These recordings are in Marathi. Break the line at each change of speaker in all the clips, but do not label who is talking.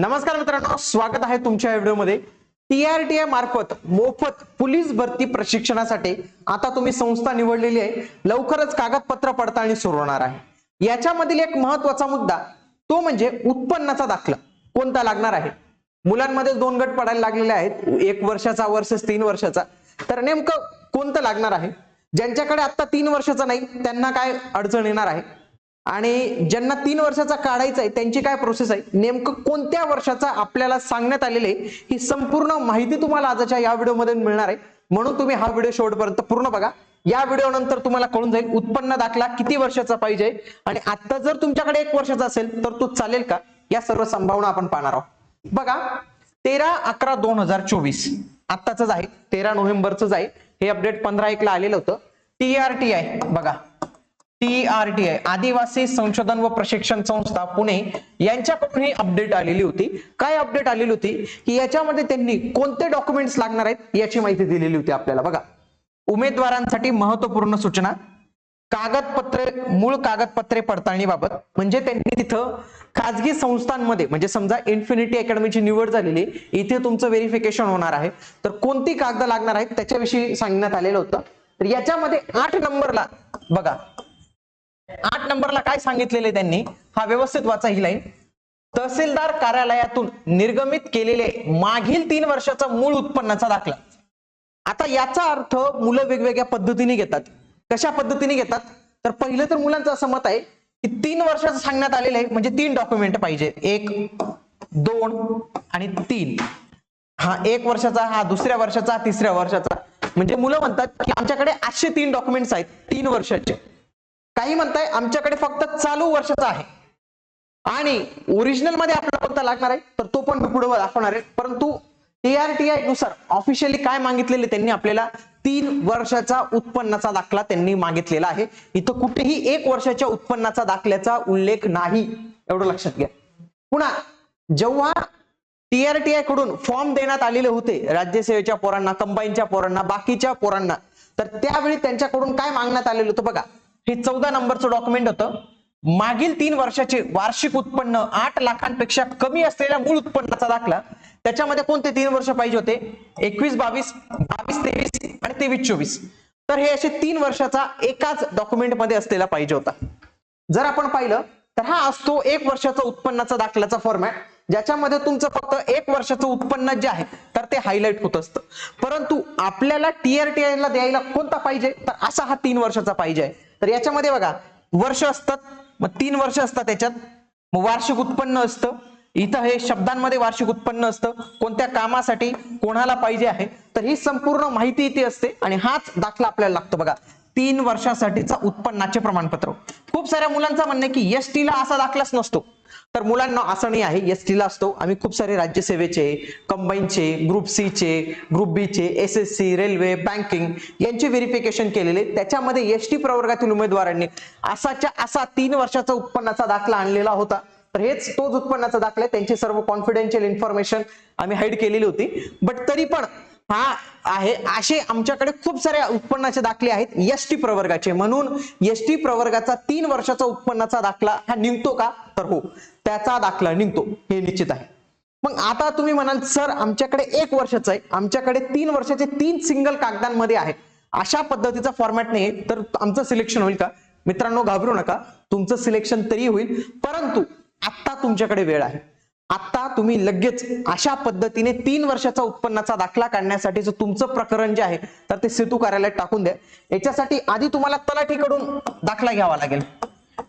नमस्कार मित्रांनो स्वागत आहे तुमच्या व्हिडिओमध्ये. टीआरटीआय मार्फत मोफत पोलीस भरती प्रशिक्षणासाठी आता तुम्ही संस्था निवडलेली आहे. लवकरच कागदपत्र पडताळणी सुरू होणार आहे. याच्यामधील एक महत्त्वाचा मुद्दा तो म्हणजे उत्पन्नाचा दाखला. कोणता लागणार आहे? मुलांमध्ये दोन गट पडायला लागलेले आहेत. एक वर्षाचा वर्सेस तीन वर्षाचा. तर नेमकं कोणतं लागणार आहे? ज्यांच्याकडे आता तीन वर्षाचा नाही त्यांना काय अडचण येणार आहे? आणि ज्यांना तीन वर्षाचा काढायचा आहे त्यांची काय प्रोसेस आहे? नेमकं कोणत्या वर्षाचा आपल्याला सांगण्यात आलेले ही संपूर्ण माहिती तुम्हाला आजच्या या व्हिडिओमध्ये मिळणार आहे. म्हणून तुम्ही हा व्हिडिओ शेवटपर्यंत पूर्ण बघा. या व्हिडिओ नंतर तुम्हाला कळून जाईल उत्पन्न दाखला किती वर्षाचा पाहिजे आणि आता जर तुमच्याकडे एक वर्षाचा असेल तर तो चालेल का? या सर्व संभावना आपण पाहणार आहोत. बघा तेरा अकरा दोन हजार चोवीस. आत्ताच आहे. तेरा नोव्हेंबरच आहे. हे अपडेट पंधरा एक ला आलेलं होतं. टीआरटी आहे बघा. टीआरटीआय आदिवासी संशोधन व प्रशिक्षण संस्था पुणे यांच्याकडून ही अपडेट आलेली होती. काय अपडेट आलेली होती? की याच्यामध्ये त्यांनी कोणते डॉक्युमेंट्स लागणार आहेत याची माहिती दिलेली होती आपल्याला. बघा. उमेदवारांसाठी महत्त्वपूर्ण सूचना. कागदपत्रे मूळ कागदपत्रे पडताळणीबाबत. म्हणजे त्यांनी तिथं खाजगी संस्थांमध्ये म्हणजे समजा इन्फिनिटी अकॅडमीची निवड झालेली इथे तुमचं व्हेरिफिकेशन होणार आहे. तर कोणती कागद लागणार आहेत त्याच्याविषयी सांगण्यात आलेलं होतं. तर याच्यामध्ये आठ नंबरला बघा आठ नंबरला काय सांगितलेले त्यांनी? हा व्यवस्थित वाचा ही लाईन. तहसीलदार कार्यालयातून निर्गमित केलेले मागील तीन वर्षाचा मूळ उत्पन्नाचा दाखला. आता याचा अर्थ मुलं वेगवेगळ्या पद्धतीने घेतात. कशा पद्धतीने घेतात? तर पहिलं तर मुलांचं असं मत आहे की तीन वर्षाचं सांगण्यात आलेलं आहे म्हणजे तीन डॉक्युमेंट पाहिजे. एक दोन आणि तीन. हा एक वर्षाचा हा दुसऱ्या वर्षाचा तिसऱ्या वर्षाचा. म्हणजे मुलं म्हणतात की आमच्याकडे आठशे तीन डॉक्युमेंट्स आहेत तीन वर्षाचे. काही म्हणताय आमच्याकडे फक्त चालू वर्षाचा आहे. आणि ओरिजिनलमध्ये आपल्याला कोणता लागणार आहे? तर तो पण मी पुढे दाखवणार आहे. परंतु टीआरटीआयनुसार ऑफिशियली काय मागितलेले त्यांनी आपल्याला? तीन वर्षाचा उत्पन्नाचा दाखला त्यांनी मागितलेला आहे. इथं कुठेही एक वर्षाच्या उत्पन्नाचा दाखल्याचा उल्लेख नाही. एवढं लक्षात घ्या. पुन्हा जेव्हा टीआरटीआयकडून फॉर्म देण्यात आलेले होते राज्यसेवेच्या पोरांना कंबाईनच्या पोरांना बाकीच्या पोरांना तर त्यावेळी त्यांच्याकडून काय मागण्यात आलेलं होतं बघा. हे चौदा नंबरचं डॉक्युमेंट होतं. मागील तीन वर्षाचे वार्षिक उत्पन्न आठ लाखांपेक्षा कमी असलेल्या मूळ उत्पन्नाचा दाखला. त्याच्यामध्ये कोणते तीन वर्ष पाहिजे होते? एकवीस बावीस बावीस तेवीस आणि तेवीस चोवीस. तर हे असे तीन वर्षाचा एकाच डॉक्युमेंटमध्ये असलेला पाहिजे होता. जर आपण पाहिलं तर हा असतो एक वर्षाचा उत्पन्नाचा दाखल्याचा फॉर्मॅट ज्याच्यामध्ये तुमचं फक्त एक वर्षाचं उत्पन्न जे आहे तर ते हायलाइट होत असतं. परंतु आपल्याला टीआरटीआय ला द्यायला कोणता पाहिजे? तर असा हा तीन वर्षाचा पाहिजे आहे. तर याच्यामध्ये बघा वर्ष असतात मग तीन वर्ष असतात त्याच्यात. मग वार्षिक उत्पन्न असतं. इथं हे शब्दांमध्ये वार्षिक उत्पन्न असतं. कोणत्या कामासाठी कोणाला पाहिजे आहे? तर ही संपूर्ण माहिती इथे असते आणि हाच दाखला आपल्याला लागतो बघा. तीन वर्षासाठीचा उत्पन्नाचे प्रमाणपत्र. खूप साऱ्या मुलांचं म्हणणं की एस टीला असा दाखलाच नसतो. तर मुलांना असं नाही आहे एस टीला असतो. आम्ही खूप सारे राज्यसेवेचे कंबाईनचे ग्रुप सी चे ग्रुप बीचे S S C railway banking यांचे व्हेरिफिकेशन केलेले. त्याच्यामध्ये एस टी प्रवर्गातील उमेदवारांनी असाच्या असा तीन वर्षाचा उत्पन्नाचा दाखला आणलेला होता. तर हेच तोच उत्पन्नाचा दाखला आहे. त्यांची सर्व कॉन्फिडेन्शियल इन्फॉर्मेशन आम्ही हाईड केलेली होती. बट तरी पण हा आहे असे आमच्याकडे खूप सारे उत्पन्नाचे दाखले आहेत. एस टी प्रवर्गाचे. म्हणून एस टी प्रवर्गाचा तीन वर्षाचा उत्पन्नाचा दाखला हा निघतो का? तर हो त्याचा दाखला निघतो. हे निश्चित आहे. मग आता तुम्ही म्हणाल सर आमच्याकडे एक वर्षाचं आहे. आमच्याकडे तीन वर्षाचे तीन सिंगल कागदांमध्ये आहे. अशा पद्धतीचा फॉर्मॅट नाही तर आमचं सिलेक्शन होईल का? मित्रांनो घाबरू नका. तुमचं सिलेक्शन तरी होईल. परंतु आता तुमच्याकडे वेळ आहे. आता तुम्ही लगेच अशा पद्धतीने तीन वर्षाचा उत्पन्नाचा दाखला काढण्यासाठी तुमचं प्रकरण जे आहे तर ते सेतू कार्यालयात टाकून द्या. याच्यासाठी आधी तुम्हाला तलाठीकडून दाखला घ्यावा लागेल.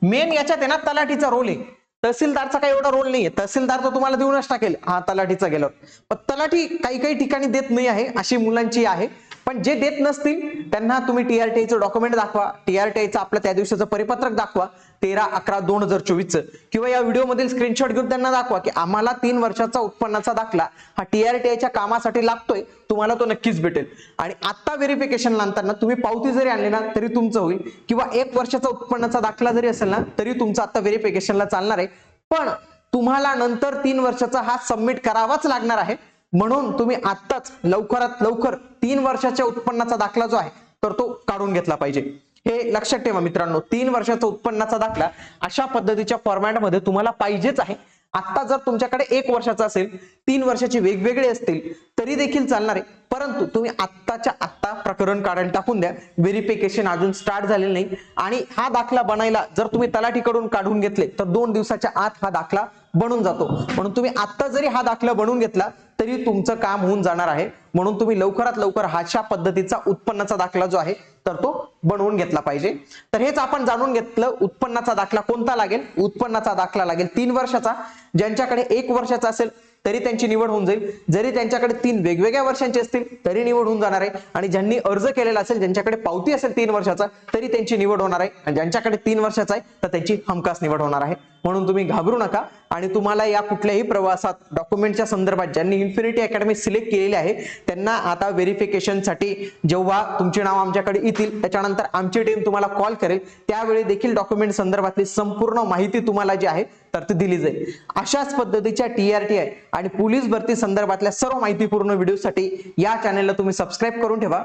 मेन याच्यात आहे ना तलाठीचा रोल आहे. तहसीलदारचा काही एवढा रोल नाहीये. तहसीलदार तर तुम्हाला देऊनच टाकेल हा तलाठीचा गेल्यावर. पण तलाठी काही काही ठिकाणी देत नाही आहे अशी मुलांची आहे. पण जे देत नसतील त्यांना तुम्ही टीआरटीआयचं डॉक्युमेंट दाखवा. टीआरटीआयचं आपलं त्या दिवसाचं परिपत्रक दाखवा. तेरा अकरा दोन हजार चोवीसचं. किंवा या व्हिडिओमधील स्क्रीनशॉट घेऊन त्यांना दाखवा की आम्हाला तीन वर्षाचा उत्पन्नाचा दाखला हा टीआरटीआयच्या कामासाठी लागतोय. तुम्हाला तो नक्कीच भेटेल. आणि आता व्हेरिफिकेशन नंतर तुम्ही पावती जरी आणली ना तरी तुमचं होईल. किंवा एक वर्षाचा उत्पन्नाचा दाखला जरी असेल ना तरी तुमचं आता व्हेरिफिकेशनला चालणार आहे. पण तुम्हाला नंतर तीन वर्षाचा हा सबमिट करावाच लागणार आहे. म्हणून तुम्ही आत्ताच लवकरात लवकर तीन वर्षाच्या उत्पन्नाचा दाखला जो आहे तर तो काढून घेतला पाहिजे. हे लक्षात ठेवा मित्रांनो तीन वर्षाचा उत्पन्नाचा दाखला अशा पद्धतीच्या फॉर्मॅटमध्ये तुम्हाला पाहिजेच आहे. आता जर तुमच्याकडे एक वर्षाचा असेल तीन वर्षाचे वेगवेगळे असतील तरी देखील चालणार आहे. परंतु तुम्ही आत्ताच्या आत्ता प्रकरण काढायला टाकून द्या. व्हेरिफिकेशन अजून स्टार्ट झालेलं नाही. आणि हा दाखला बनायला जर तुम्ही तलाठीकडून काढून घेतले तर दोन दिवसाच्या आत हा दाखला बनून जातो. म्हणून तुम्ही आत्ता जरी हा दाखला बनवून घेतला तरी तुमचं काम होऊन जाणार आहे. म्हणून तुम्ही लवकरात लवकर हाशा पद्धतीचा उत्पन्नाचा दाखला जो आहे तर तो बनवून घेतला पाहिजे. तर हेच आपण जाणून घेतलं उत्पन्नाचा दाखला कोणता लागेल? उत्पन्नाचा दाखला लागेल तीन वर्षाचा. ज्यांच्याकडे एक वर्षाचा असेल तरी त्यांची निवड होऊन जाईल. जरी त्यांच्याकडे तीन वेगवेगळ्या वर्षांचे असतील तरी निवड होऊन जाणार आहे. आणि ज्यांनी अर्ज केलेला असेल ज्यांच्याकडे पावती असेल तीन वर्षाचा तरी त्यांची निवड होणार आहे. आणि ज्यांच्याकडे तीन वर्षाचा आहे तर त्यांची हमखास निवड होणार आहे. म्हणून तुम्ही घाबरू नका. आणि तुम्हाला या कुठल्याही प्रवासात डॉक्युमेंटच्या संदर्भात ज्यांनी इन्फिनिटी अकॅडमी सिलेक्ट केलेली आहे त्यांना आता व्हेरिफिकेशनसाठी जेव्हा तुमचे नाव आमच्याकडे येतील त्याच्यानंतर आमची टीम तुम्हाला कॉल करेल. त्यावेळी देखील डॉक्युमेंट संदर्भातली संपूर्ण माहिती तुम्हाला जी आहे तर ती दिली जाईल. अशाच पद्धतीच्या टीआरटीआय आणि पोलीस भरती संदर्भातल्या सर्व माहितीपूर्ण व्हिडिओसाठी या चॅनलला तुम्ही सबस्क्राईब करून ठेवा.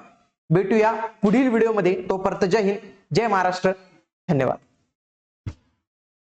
भेटूया पुढील व्हिडिओमध्ये. तोपर्यंत जय हिंद जय महाराष्ट्र. धन्यवाद.